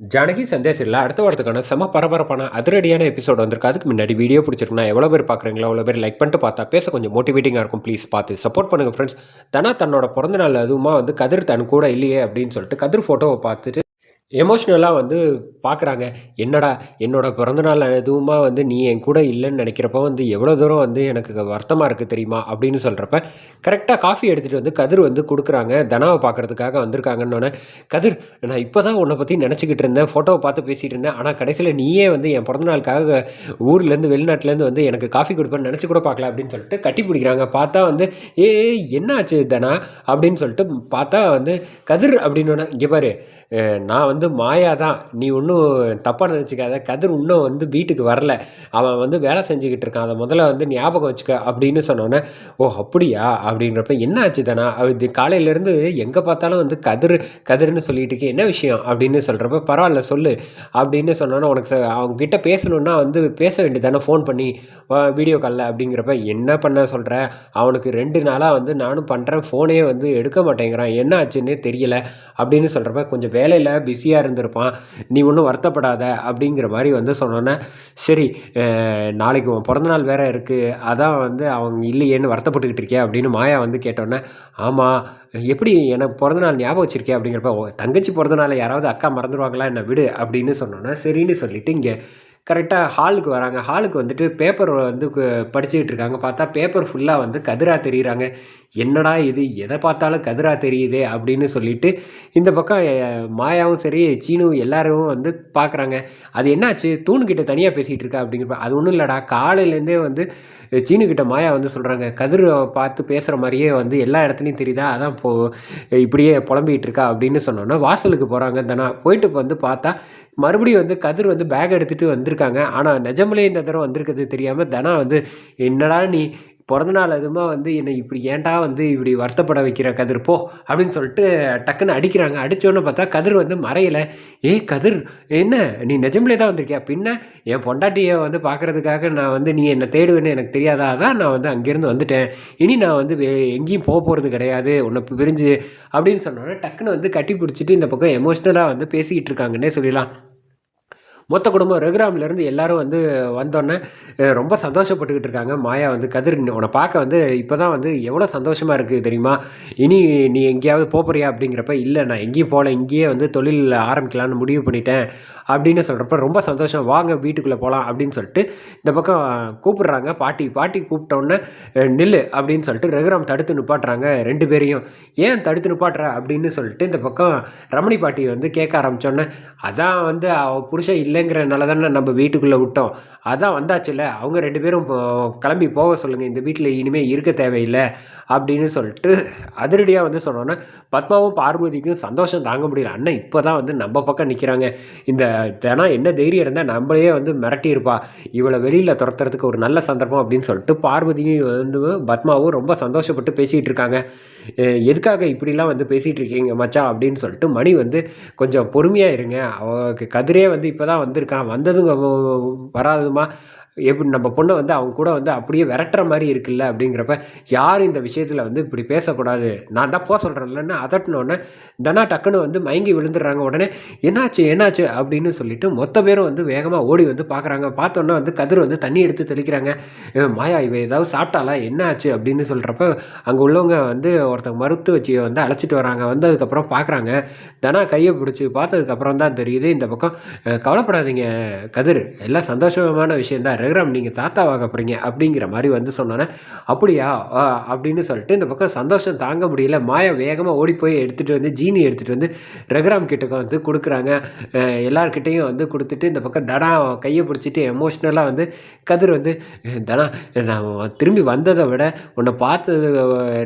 ஜானகி சந்தேஷ் அடுத்த வாரத்துக்கான செம பரபரப்பான அதிரடியான எபிசோட் வந்திருக்கு. அதுக்கு முன்னாடி வீடியோ பிடிச்சிருக்குன்னா எவ்வளோ பேர் பார்க்குறீங்களோ அவ்வளோ பேர் லைக் பண்ணிட்டு பார்த்தா பேச கொஞ்சம் மோட்டிவேட்டிங்காக இருக்கும். ப்ளீஸ் பார்த்து சப்போர்ட் பண்ணுங்கள் ஃப்ரெண்ட்ஸ் தனா தன்னோட பிறந்த நாள் அதுவுமா வந்து கதிர் தன் கூட இல்லையே அப்படின்னு சொல்லிட்டு கதிர் ஃபோட்டோவை பார்த்துட்டு எமோஷ்னலாக வந்து பார்க்குறாங்க என்னடா என்னோட பிறந்தநாள் எதுவுமா வந்து நீ என் கூட இல்லைன்னு நினைக்கிறப்ப வந்து எவ்வளோ தூரம் வந்து எனக்கு வருத்தமாக இருக்குது தெரியுமா? அப்படின்னு சொல்கிறப்ப கரெக்டாக காஃபி எடுத்துகிட்டு வந்து கதிர் வந்து கொடுக்குறாங்க. தனாவை பார்க்குறதுக்காக வந்திருக்காங்கன்னு கதிர் நான் இப்போ தான் உன்னை பற்றி நினச்சிக்கிட்டு இருந்தேன். ஃபோட்டோவை பார்த்து பேசிகிட்டு இருந்தேன். ஆனால் கடைசியில் நீயே வந்து என் பிறந்தநாளுக்காக ஊர்லேருந்து வெளிநாட்டிலேருந்து வந்து எனக்கு காஃபி கொடுப்பேன்னு நினச்சி கூட பார்க்கல. அப்படின்னு சொல்லிட்டு கட்டி பிடிக்கிறாங்க. பார்த்தா வந்து ஏ என்ன ஆச்சு தனா? அப்படின்னு சொல்லிட்டு பார்த்தா வந்து கதிர் அப்படின்னு இங்கே பாரு நான் வந்து மாயா தான். நீ ஒன்றும் தப்பாக நினச்சிக்காத. கதிர் இன்னும் வந்து வீட்டுக்கு வரல. அவன் வந்து வேலை செஞ்சுக்கிட்டு இருக்கான். அதை முதல்ல வந்து ஞாபகம் வச்சுக்க அப்படின்னு சொன்னோன்னே ஓ அப்படியா? அப்படின்றப்ப என்ன ஆச்சு தானா? அப்படி காலையிலேருந்து எங்கே பார்த்தாலும் வந்து கதிர் கதிர்னு சொல்லிட்டு இருக்கே. என்ன விஷயம்? அப்படின்னு சொல்கிறப்ப பரவாயில்ல சொல்லு. அப்படின்னு சொன்னோன்னே உனக்கு அவங்க கிட்ட பேசணுன்னா வந்து பேச வேண்டியதானே ஃபோன் பண்ணி வீடியோ காலில் அப்படிங்கிறப்ப என்ன பண்ண சொல்கிற அவனுக்கு ரெண்டு நாளாக வந்து நானும் பண்ணுறேன் ஃபோனே வந்து எடுக்க மாட்டேங்கிறான். என்ன ஆச்சுன்னே தெரியல. அப்படின்னு சொல்கிறப்ப கொஞ்சம் வேலையில் பிஸி பிஸியாக இருந்திருப்பான். நீ ஒன்றும் வருத்தப்படாத அப்படிங்கிற மாதிரி வந்து சொன்னோன்னே சரி நாளைக்கு உன் பிறந்தநாள் வேறு இருக்குது அதான் வந்து அவங்க இல்லையேன்னு வருத்தப்பட்டுக்கிட்டு இருக்கே அப்படின்னு மாயா வந்து கேட்டோன்னே ஆமாம் எப்படி எனக்கு பிறந்தநாள் ஞாபகம் வச்சிருக்கே அப்படிங்கிறப்ப தங்கச்சி பிறந்தநாள் யாராவது அக்கா மறந்துடுவாங்களா என்ன விடு. அப்படின்னு சொன்னோன்னே சரின்னு சொல்லிட்டு இங்கே கரெக்டாக ஹாலுக்கு வராங்க. ஹாலுக்கு வந்துட்டு பேப்பர் வந்து கு- படிச்சுக்கிட்டு இருக்காங்க. பார்த்தா பேப்பர் ஃபுல்லாக வந்து கதிராக தெரியுறாங்க. என்னடா இது? எதை பார்த்தாலும் கதிரா தெரியுதே அப்படின்னு சொல்லிட்டு இந்த பக்கம் மாயாவும் சரி சீனுவும் எல்லாரும் வந்து பார்க்குறாங்க. அது என்னாச்சு? தூணுக்கிட்ட தனியாக பேசிகிட்டு இருக்கா அப்படிங்கிறப்ப அது ஒன்றும் இல்லைடா. காலையிலேருந்தே வந்து சீனுக்கிட்ட மாயா வந்து சொல்கிறாங்க கதிரை பார்த்து பேசுகிற மாதிரியே வந்து எல்லா இடத்துலையும் தெரியுதா? அதான் இப்போ இப்படியே புலம்பிகிட்டு இருக்கா அப்படின்னு சொன்னோன்னா வாசலுக்கு போகிறாங்க தானா போயிட்டு வந்து பார்த்தா மறுபடியும் வந்து கதிர் வந்து பேக் எடுத்துகிட்டு வந்திருக்காங்க. ஆனால் நிஜமலே இந்த தடவை வந்திருக்கிறது தெரியாமல் தனா வந்து என்னடா நீ பிறந்தநாள் அதுமா வந்து என்னை இப்படி ஏன்டா வந்து இப்படி வருத்தப்பட வைக்கிற கதிர்? போ அப்படின்னு சொல்லிட்டு டக்குன்னு அடிக்கிறாங்க. அடித்தோன்னு பார்த்தா கதிர் வந்து மறையலை. ஏய் கதிர் என்ன? நீ நிஜம்லே தான் வந்திருக்கியா? பின்ன என் பொண்டாட்டியை வந்து பார்க்கறதுக்காக நான் வந்து நீ என்னை தேடுவேன்னு எனக்கு தெரியாதா? தான் நான் வந்து அங்கேருந்து வந்துட்டேன். இனி நான் வந்து வே- எங்கேயும் போக போகிறது கிடையாது. உன்னை பிரிஞ்சு அப்படின்னு சொன்னோன்னே டக்குன்னு வந்து கட்டி பிடிச்சிட்டு இந்த பக்கம் எமோஷ்னலாக வந்து பேசிக்கிட்டு இருக்காங்கன்னே சொல்லலாம் மொத்த குடும்பம் ரகுராம்லேருந்து எல்லாரும் வந்து வந்தோடனே ரொம்ப சந்தோஷப்பட்டுக்கிட்டு இருக்காங்க. மாயா வந்து கதிர் உன்னை பார்க்க வந்து இப்போ தான் வந்து எவ்வளோ சந்தோஷமாக இருக்குது தெரியுமா? இனி நீ எங்கேயாவது போப் போறியா அப்படிங்கிறப்ப இல்லை நான் எங்கேயும் போகல. இங்கேயே வந்து தொழில் ஆரம்பிக்கலான்னு முடிவு பண்ணிட்டேன். அப்படின்னு சொல்கிறப்ப ரொம்ப சந்தோஷம். வாங்க வீட்டுக்குள்ளே போகலாம் அப்படின்னு சொல்லிட்டு இந்த பக்கம் கூப்பிடுறாங்க. பாட்டி பாட்டி கூப்பிட்டோன்னே அஹ், நில்லு. அப்படின்னு சொல்லிட்டு ரகுராம் தடுத்து நிப்பாட்டுறாங்க ரெண்டு பேரையும். ஏன் தடுத்து நிப்பாட்டுற? அப்படின்னு சொல்லிட்டு இந்த பக்கம் ரமணி பாட்டி வந்து கேட்க ஆரம்பிச்சோன்னே அதான் வந்து அவ புருஷன் இல்லைங்கிறனால தானே நம்ம வீட்டுக்குள்ளே விட்டோம். அதான் வந்தாச்சுல்ல அவங்க ரெண்டு பேரும் கிளம்பி போக சொல்லுங்கள் இந்த வீட்டில் இனிமேல் இருக்க தேவையில்லை. அப்படின்னு சொல்லிட்டு அதிரடியாக வந்து சொன்னோன்னே பத்மாவும் பார்வதிக்கும் சந்தோஷம் தாங்க முடியல. அண்ணன் இப்போ தான் வந்து நம்ம பக்கம் நிற்கிறாங்க இந்த தினம் என்ன தைரியம் இருந்தால் நம்மளையே வந்து மிரட்டியிருப்பா. இவளை வெளியில் துரத்துறதுக்கு ஒரு நல்ல சந்தர்ப்பம் அப்படின்னு சொல்லிட்டு பார்வதியும் வந்து பத்மாவும் ரொம்ப சந்தோஷப்பட்டு பேசிகிட்டு இருக்காங்க. எதுக்காக இப்படிலாம் வந்து பேசிகிட்டு இருக்கீங்க மச்சா? அப்படின்னு சொல்லிட்டு மணி வந்து கொஞ்சம் பொறுமையாக இருங்க. அவளுக்கு கதிரே வந்து இப்போ தான் வந்திருக்கான் வந்ததும் வ- வராதுமா எப்படி நம்ம பொண்ணை வந்து அவங்க கூட வந்து அப்படியே விரட்டுற மாதிரி இருக்குல்ல அப்படிங்கிறப்ப யார் இந்த விஷயத்தில் வந்து இப்படி பேசக்கூடாது? நான் தான் போக சொல்கிறேன்லன்னு அதட்டினோடனே தனா டக்குன்னு வந்து மயங்கி விழுந்துடுறாங்க. உடனே என்னாச்சு என்னாச்சு அப்படின்னு சொல்லிட்டு மொத்த பேரும் வந்து வேகமாக ஓடி வந்து பார்க்குறாங்க பார்த்தோன்னே வந்து கதிர் வந்து தண்ணி எடுத்து தெளிக்கிறாங்க. மாயா இவ ஏதாவது சாப்பிட்டாலா என்ன ஆச்சு அப்படின்னு சொல்கிறப்ப அங்கே உள்ளவங்க வந்து ஒருத்தங்க மருத்துவ வச்சியை வந்து அழைச்சிட்டு வராங்க. வந்ததுக்கப்புறம் பார்க்குறாங்க தனா கையை பிடிச்சி பார்த்ததுக்கப்புறம் தான் தெரியுது இந்த பக்கம் கவலைப்படாதீங்க கதிர். எல்லாம் சந்தோஷமான விஷயந்தான் ரகுராம் நீங்கள் தாத்தாவாக போகிறீங்க அப்படிங்கிற மாதிரி வந்து சொன்னோன்னே அப்படியா? ஆ, அப்படின்னு சொல்லிட்டு இந்த பக்கம் சந்தோஷம் தாங்க முடியல. மாயா வேகமாக ஓடி போய் எடுத்துகிட்டு வந்து ஜீனி எடுத்துகிட்டு வந்து ரகுராம் கிட்டக்க வந்து கொடுக்குறாங்க. அஹ், எல்லார்கிட்டேயும் வந்து கொடுத்துட்டு இந்த பக்கம் தனா கையை பிடிச்சிட்டு எமோஷ்னலாக வந்து கதிர் வந்து தனா நான் திரும்பி வந்ததை விட உன்னை பார்த்தது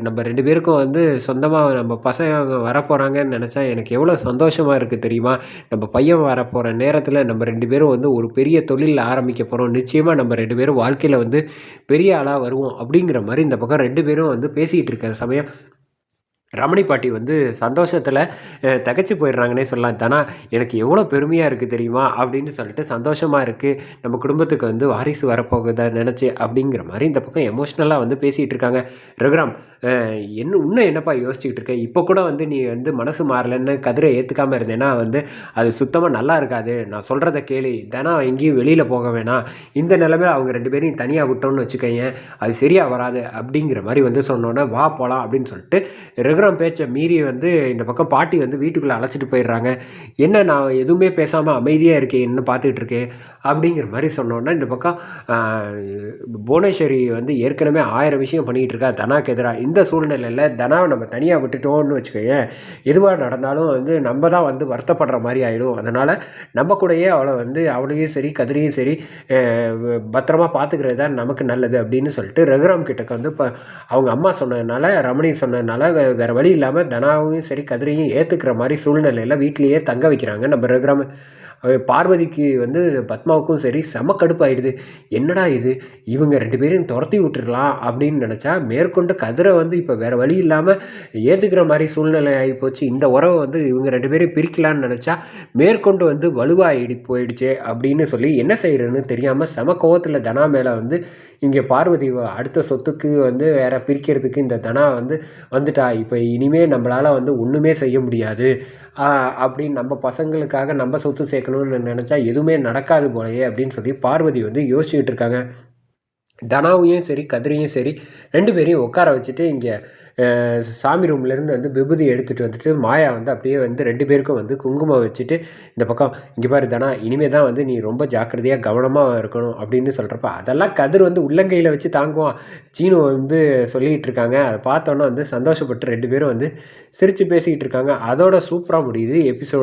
நம்ம ரெண்டு பேருக்கும் வந்து சொந்தமாக நம்ம பசங்க வரப்போகிறாங்கன்னு நினச்சா எனக்கு எவ்வளோ சந்தோஷமாக இருக்குது தெரியுமா? நம்ம பையன் வரப்போகிற நேரத்தில் நம்ம ரெண்டு பேரும் வந்து ஒரு பெரிய தொழில் ஆரம்பிக்க போகிறோம் நிச்சயமாக நம்ம ரெண்டு பேரும் வாழ்க்கையில் வந்து பெரிய ஆளாக வருவோம் அப்படிங்கிற மாதிரி இந்த பக்கம் ரெண்டு பேரும் வந்து பேசிகிட்டு இருக்கிற சமயம் ரமணி பாட்டி வந்து சந்தோஷத்தில் தகச்சு போயிடுறாங்கன்னே சொல்லலாம். தானா எனக்கு எவ்வளோ பெருமையாக இருக்குது தெரியுமா? அப்படின்னு சொல்லிட்டு சந்தோஷமாக இருக்குது நம்ம குடும்பத்துக்கு வந்து வாரிசு வரப்போகுதா நினச்சி அப்படிங்கிற மாதிரி இந்த பக்கம் எமோஷ்னலாக வந்து பேசிகிட்டு இருக்காங்க. ரகுராம் என்ன இன்னும் என்னப்பா யோசிச்சுக்கிட்டு இருக்க? இப்போ கூட வந்து நீ வந்து மனசு மாறலன்னு கதிரை ஏற்றுக்காமல் இருந்தேன்னா வந்து அது சுத்தமாக நல்லா இருக்காது. நான் சொல்கிறத கேளு. தானா எங்கேயும் வெளியில் போக வேணாம். இந்த நிலமையில் அவங்க ரெண்டு பேரையும் தனியாக விட்டோம்னு வச்சுக்கோங்க அது சரியாக வராது. அப்படிங்கிற மாதிரி வந்து சொன்னோன்னே வா போகலாம் அப்படின்னு சொல்லிட்டு ரகுராம் பேச்சை மீறி வந்து இந்த பக்கம் பாட்டி வந்து வீட்டுக்குள்ளே அழைச்சிட்டு போயிடுறாங்க. என்ன நான் எதுவுமே பேசாமல் அமைதியாக இருக்கேன் என்ன பார்த்துட்டு இருக்கேன் அப்படிங்கிற மாதிரி சொன்னோன்னா இந்த பக்கம் புவனேஸ்வரி வந்து ஏற்கனவே ஆயிரம் விஷயம் பண்ணிகிட்டு இருக்கா தனாக்கு எதிராக இந்த சூழ்நிலையில் தனாவை நம்ம தனியாக விட்டுட்டோம்னு வச்சுக்கோங்க எதுவாக நடந்தாலும் வந்து நம்ம தான் வந்து வருத்தப்படுற மாதிரி ஆகிடும் அதனால் நம்ம கூடயே அவளை வந்து அவளையும் சரி கதிரையும் சரி பத்திரமா பார்த்துக்கிறது தான் நமக்கு நல்லது அப்படின்னு சொல்லிட்டு ரகுராம் கிட்டக்க வந்து இப்போ அவங்க அம்மா சொன்னதுனால ரமணி சொன்னதுனால வேறு வழி இல்லாமல் தனாவையும் சரி கதிரையும் ஏற்றுக்கிற மாதிரி சூழ்நிலையில் வீட்லேயே தங்க வைக்கிறாங்க. நம்ம ரகுராம் பார்வதிக்கு வந்து பத்மாவுக்கும் சரி செம கடுப்பாயிடுது. என்னடா இது? இவங்க ரெண்டு பேரையும் துரத்தி விட்டுருக்கலாம் அப்படின்னு நினச்சா மேற்கொண்டு கதிரை வந்து இப்போ வேறு வழி இல்லாமல் ஏற்றுக்கிற மாதிரி சூழ்நிலை ஆகி போச்சு. இந்த உறவை வந்து இவங்க ரெண்டு பேரையும் பிரிக்கலான்னு நினச்சா மேற்கொண்டு வந்து வலுவாகிடி போயிடுச்சு அப்படின்னு சொல்லி என்ன செய்கிறேன்னு தெரியாமல் செம கோவத்தில் தனா மேலே வந்து இங்கே பார்வதி அடுத்த சொத்துக்கு வந்து வேற பிரிக்கிறதுக்கு இந்த தனா வந்து வந்துட்டா. இப்போ இனிமேல் நம்மளால் வந்து ஒன்றுமே செய்ய முடியாது. அப்படின்னு நம்ம பசங்களுக்காக நம்ம சொத்து சேர்க்கணும்னு நினச்சா எதுவுமே நடக்காது போலையே அப்படின்னு சொல்லி பார்வதி வந்து யோசிச்சுக்கிட்டு இருக்காங்க. தனாவையும் சரி கதிரையும் சரி ரெண்டு பேரையும் உட்கார வச்சுட்டு இங்கே சாமி ரூம்லேருந்து வந்து விபூதி எடுத்துகிட்டு வந்துட்டு மாயா வந்து அப்படியே வந்து ரெண்டு பேருக்கும் வந்து குங்குமம் வச்சுட்டு இந்த பக்கம் இங்கே பாரு தனா இனிமேல் தான் வந்து நீ ரொம்ப ஜாக்கிரதையாக கவனமாக இருக்கணும் அப்படின்னு சொல்கிறப்ப அதெல்லாம் கதிர் வந்து உள்ளங்கையில் வச்சு தாங்குவான். சீனு வந்து சொல்லிகிட்டு இருக்காங்க. அதை பார்த்தோன்னே வந்து சந்தோஷப்பட்டு ரெண்டு பேரும் வந்து சிரித்து பேசிக்கிட்டு இருக்காங்க. அதோட சூப்பராக முடியுது எபிசோட்.